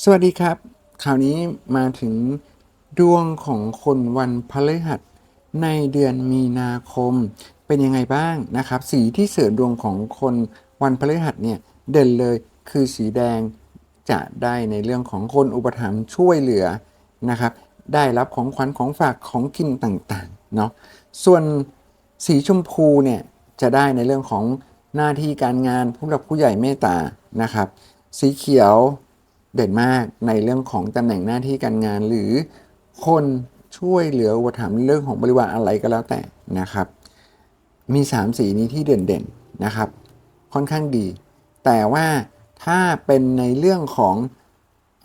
สวัสดีครับคราวนี้มาถึงดวงของคนวันพฤหัสในเดือนมีนาคม เป็นยังไงบ้างนะครับ สีที่เสริมดวงของคนวันพฤหัสเนี่ยเด่นเลยคือสีแดงจะได้ในเรื่องของคนอุปถัมภ์ช่วยเหลือนะครับ ได้รับของขวัญของฝากของกินต่างๆเนาะส่วนสีชมพูเนี่ยจะได้ในเรื่องของหน้าที่การงานผู้หลักผู้ใหญ่เมตตานะครับ สีเขียว เด่นมากในเรื่องของตำแหน่งหน้าที่การงาน หรือคนช่วยเหลืออุปถัมภ์เรื่องของบริวารอะไรก็แล้วแต่นะครับ มี 3 สีนี้ที่เด่นๆนะครับ ค่อนข้างดี แต่ว่าถ้าเป็นในเรื่องของ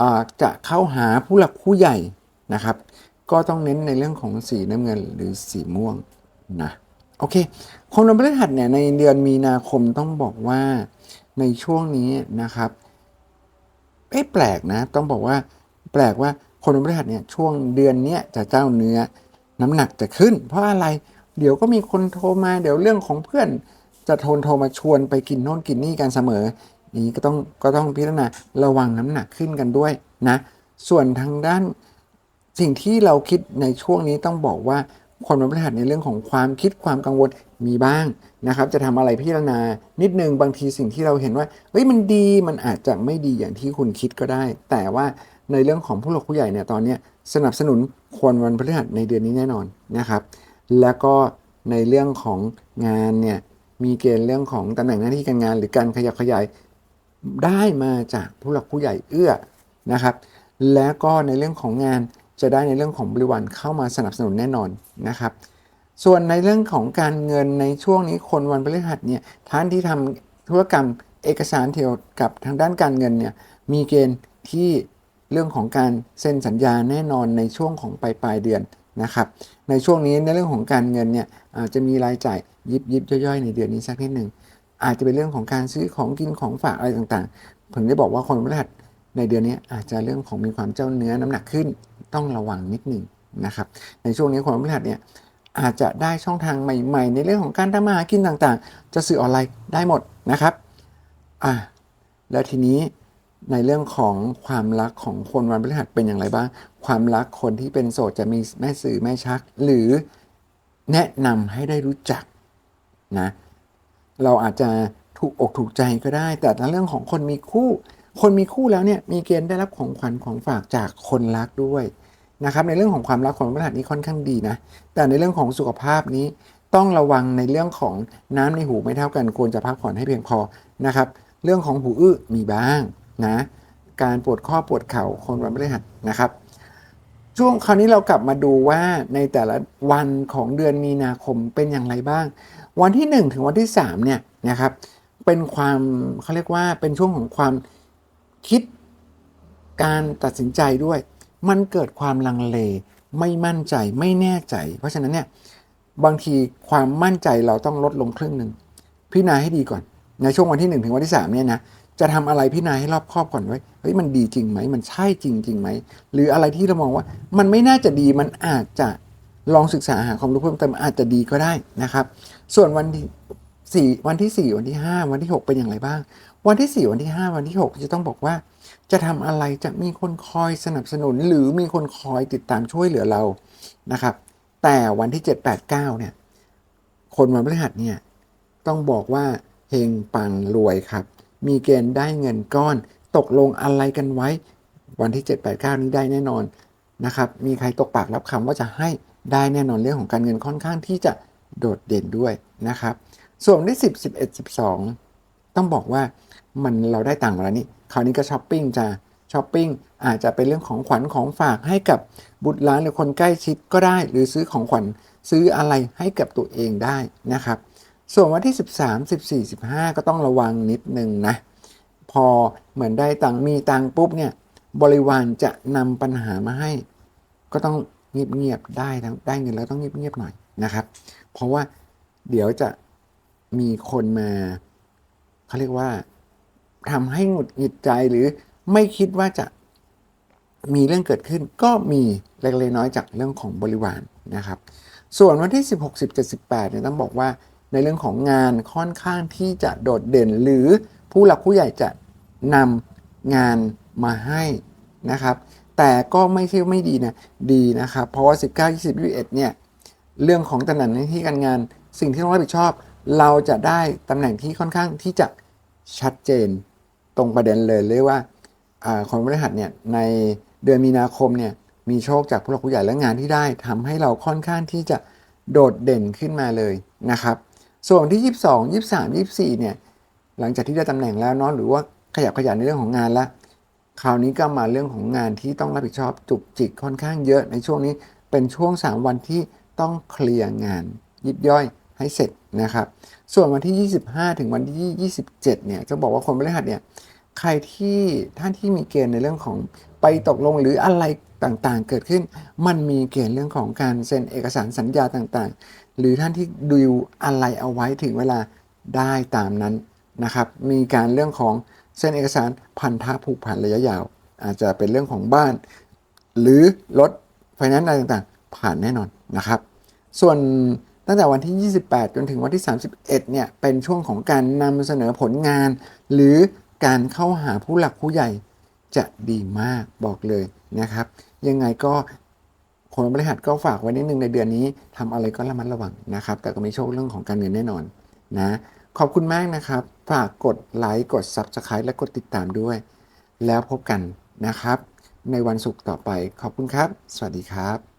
อจะเข้าหาผู้หลักผู้ใหญ่นะครับ ก็ต้องเน้นในเรื่องของสีน้ำเงินหรือสีม่วงนะโอเคคนวันพฤหัสเนี่ยในเดือนมีนาคมต้องบอกว่าในช่วงนี้นะครับ เอ้แปลกนะ ต้องบอกว่าแปลกว่าคนวันพฤหัสเนี่ยช่วงเดือนเนี้ยจะเจ้าเนื้อน้ำหนักจะขึ้น เพราะอะไรเดี๋ยวก็มีคนโทรมาเดี๋ยวเรื่องของเพื่อน จะโทรโทรมาชวนไปกินโน่นกินนี่กันเสมอ นี้ก็ต้องก็ต้องพิจารณาระวังน้ำหนักขึ้นกันด้วยนะ ส่วนทางด้านสิ่งที่เราคิดในช่วงนี้ต้องบอกว่าคนวันพฤหัสในเรื่องของความคิดความกังวล มีบ้างนะครับ จะทำอะไรพิจารณานิดนึงบางทีสิ่งที่เราเห็นว่าเฮ้ยมันดีมันอาจจะไม่ดีอย่างที่คุณคิดก็ได้ แต่ว่าในเรื่องของผู้หลักผู้ใหญ่เนี่ยตอนนี้สนับสนุนควรวันพฤหัสในเดือนนี้แน่นอนนะครับ แล้วก็ในเรื่องของงานเนี่ยมีเกณฑ์เรื่องของตำแหน่งหน้าที่การงาน หรือการขยับขยายได้มาจากผู้หลักผู้ใหญ่เอื้อนะครับ แล้วก็ในเรื่องของงานจะได้ในเรื่องของบริวารเข้ามาสนับสนุนแน่นอนนะครับ ส่วนในเรื่องของการเงินในช่วงนี้คนวันพฤหัสเนี่ยท่านที่ทำธุรกรรมเอกสารเกี่ยวกับทางด้านการเงินเนี่ยมีเกณฑ์ที่เรื่องของการเซ็นสัญญาแน่นอนในช่วงของปลายปลายเดือนนะครับในช่วงนี้ในเรื่องของการเงินเนี่ยอาจจะมีรายจ่ายยิบยิบย่อยๆ ในเดือนนี้สักนิดหนึ่งอาจจะเป็นเรื่องของการซื้อของกินของฝากอะไรต่างๆผมได้บอกว่าคนวันพฤหัสในเดือนนี้อาจจะเรื่องของมีความเจ้าเนื้อน้ำหนักขึ้นต้องระวังนิดหนึ่งนะครับในช่วงนี้คนวันพฤหัสเนี่ย อาจจะได้ช่องทางใหม่ ๆ ในเรื่องของการทำมาหากินต่างๆ จะสื่อออนไลน์ได้หมดนะครับอะแล้วทีนี้ในเรื่องของความรักของคนวันพฤหัสเป็นอย่างไรบ้าง ความรักคนที่เป็นโสดจะมีแม่สื่อแม่ชัก หรือแนะนำให้ได้รู้จักนะเราอาจจะถูกอกถูกใจก็ได้ แต่ในเรื่องของคนมีคู่ คนมีคู่แล้วเนี่ยมีเกณฑ์ได้รับของขวัญของฝากจากคนรักด้วย นะครับในเรื่องของความรักของพฤหัสนี้ค่อนข้างดีนะแต่ในเรื่องของสุขภาพนี้ต้องระวังในเรื่องของน้ำในหูไม่เท่ากันควรจะพักผ่อนให้เพียงพอนะครับเรื่องของหูอื้อมีบ้างนะการปวดข้อปวดเข่าคนวันพฤหัสนะครับ ช่วงคราวนี้เรากลับมาดูว่าในแต่ละวันของเดือนมีนาคมเป็นอย่างไรบ้าง วันที่ 1 ถึงวันที่3เนี่ยนะครับเป็นความเขาเรียกว่าเป็นช่วงของความคิดการตัดสินใจด้วย มันเกิดความลังเล ไม่มั่นใจไม่แน่ใจ เพราะฉะนั้นเนี่ยบางทีความมั่นใจเราต้องลดลงครึ่งหนึ่งพิจารณาให้ดีก่อน ในช่วงวันที่ 1 ถึงวันที่3เนี่ยนะจะทำอะไรพิจารณาให้รอบคอบก่อนไว้เฮ้ยมันดีจริงไหมมันใช่จริงจริงไหมหรืออะไรที่เรามองว่า มันไม่น่าจะดีมันอาจจะลองศึกษาหาความรู้เพิ่มเติมอาจจะดีก็ได้นะครับ ส่วนวันที่สี่วันที่ 4 วันที่ 5 วันที่ 6 เป็นอย่างไรบ้าง วันที่ 4 วันที่ 5 วันที่ 6 จะต้องบอกว่า จะทำอะไรจะมีคนคอยสนับสนุน หรือมีคนคอยติดตามช่วยเหลือเรานะครับ แต่วันที่ 7 8 9 เนี่ย คนวันพฤหัสเนี่ยต้องบอกว่าเฮงปังรวยครับ มีเกณฑ์ได้เงินก้อน ตกลงอะไรกันไว้ วันที่ 7 8 9 นี้ได้แน่นอนนะครับ มีใครตกปากรับคำว่าจะให้ได้แน่นอนเรื่องของการเงินค่อนข้างที่จะโดดเด่นด้วยนะครับ ส่วนวันที่ 10 11 12 ต้องบอกว่ามันเราได้ตังค์มาแล้วนี่คราวนี้ก็ช้อปปิ้งจะช้อปปิ้งอาจจะเป็นเรื่องของขวัญของฝากให้กับบุตรหลานหรือคนใกล้ชิดก็ได้ หรือซื้อของขวัญซื้ออะไรให้กับตัวเองได้นะครับ ส่วนวันที่ 13 14 15 ก็ต้องระวังนิดนึงนะ พอเหมือนได้ตังค์มีตังค์ปุ๊บเนี่ยบริวารจะนำปัญหามาให้ ก็ต้องเงียบๆได้ทั้งได้เงินแล้วต้องเงียบๆหน่อยนะครับ เพราะว่าเดี๋ยวจะมีคนมา เขาเรียกว่าทำให้หงุดหงิดใจหรือไม่คิดว่าจะมีเรื่องเกิดขึ้น ก็มีเล็กๆน้อยจากเรื่องของบริวารนะครับ ส่วนวันที่ 16 17 18เนี่ยต้องบอกว่าในเรื่องของงานค่อนข้างที่จะโดดเด่น หรือผู้หลักผู้ใหญ่จะนำงานมาให้นะครับ แต่ก็ไม่ใช่ไม่ดีนะดีนะครับ เพราะว่า 19 20 21เนี่ยเรื่องของตำแหน่งหน้าที่การงานสิ่งที่ต้องรับผิดชอบ เราจะได้ตำแหน่งที่ค่อนข้างที่จะชัดเจนตรงประเด็นเลยเรียกว่าคนบริหารเนี่ยในเดือนมีนาคมเนี่ยมีโชคจากผู้หลักผู้ใหญ่และงานที่ได้ทำให้เราค่อนข้างที่จะโดดเด่นขึ้นมาเลยนะครับ ส่วนที่ 22 23 24เนี่ยหลังจากที่ได้ตำแหน่งแล้วเนาะหรือว่าขยับขยายในเรื่องของงานละคราวนี้ก็มาเรื่องของงานที่ต้องรับผิดชอบจุกจิกค่อนข้างเยอะในช่วงนี้เป็นช่วง 3 วันที่ต้องเคลียร์งานยิบย่อย ให้เสร็จนะครับ ส่วนวันที่ 25 ถึงวันที่ 27 เนี่ยจะบอกว่าคนบริหัสเนี่ยใครที่ท่านที่มีเกณฑ์ในเรื่องของไปตกลงหรืออะไรต่างๆ เกิดขึ้น มันมีเกณฑ์เรื่องของการเซ็นเอกสารสัญญาต่างๆ หรือท่านที่ดูอะไรเอาไว้ถึงเวลาได้ตามนั้นนะครับ มีการเรื่องของเซ็นเอกสารพันธะผูกพันระยะยาว อาจจะเป็นเรื่องของบ้าน หรือรถไฟแนนซ์อะไรต่างๆ ผ่านแน่นอนนะครับ ส่วน ตั้งแต่วันที่ 28 จนถึงวันที่ 31 เนี่ย เป็นช่วงของการนำเสนอผลงาน หรือการเข้าหาผู้หลักผู้ใหญ่จะดีมากบอกเลยนะครับ ยังไงก็คนบริหารก็ฝากไว้นิดนึงในเดือนนี้ทำอะไรก็ระมัดระวังนะครับ แต่ก็มีโชคเรื่องของการเงินแน่นอนนะขอบคุณมากนะครับ ฝากกดไลค์กด Subscribe และกดติดตามด้วย แล้วพบกันนะครับ ในวันศุกร์ต่อไปขอบคุณครับ สวัสดีครับ